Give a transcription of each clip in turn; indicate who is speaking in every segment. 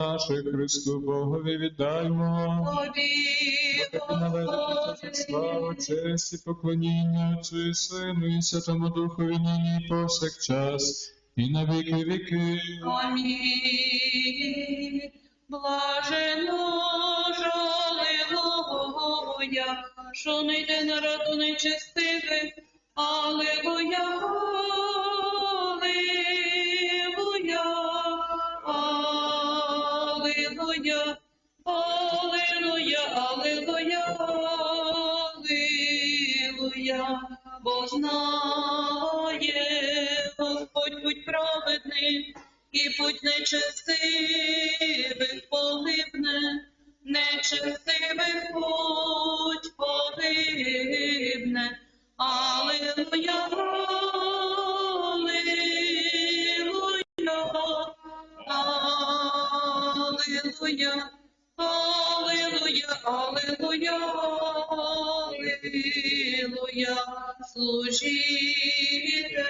Speaker 1: наших Христу Богові віддаймо. Належить слава, честь і поклоніння Отцю і Сину і Святому Духові нині і повсякчас, і на віки віки.
Speaker 2: Амінь. Блажено жалилуя, що не йде на раду нечестивих. Аллилуйя, аллилуйя, аллилуйя, аллилуйя, аллилуйя, бо знає Господь путь праведний, і путь нечестивих погибне, аллилуйя, аллилуйя, аллилуйя, аллилуйя, служіте,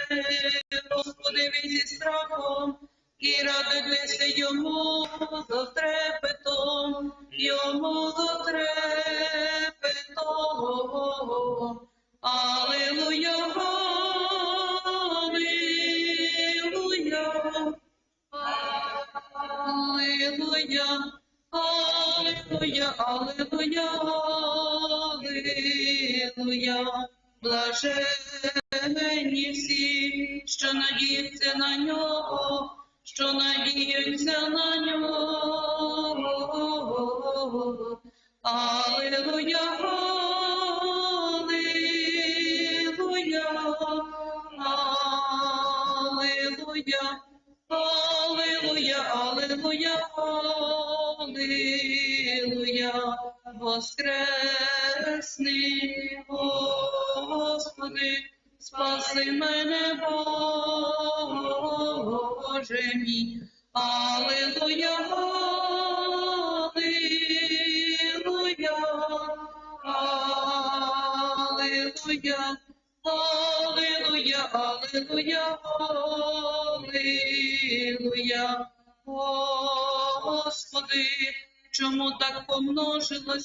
Speaker 2: Господи, зі страхом, і радуйтеся йому за трепетом, йому за трепетом. Аллилуйя, аллилуйя, аллилуйя. Блаженні всі, що надіються на нього, що надіються на нього. Аллилуйя, аллилуйя, аллилуйя, аллилуйя, аллилуйя, аллилуйя, воскресни, Господи, спаси мене, Боже мій. Аллилуйя, аллилуйя, аллилуйя, аллилуйя, аллилуйя, аллилуйя. Господи, чому так помножилося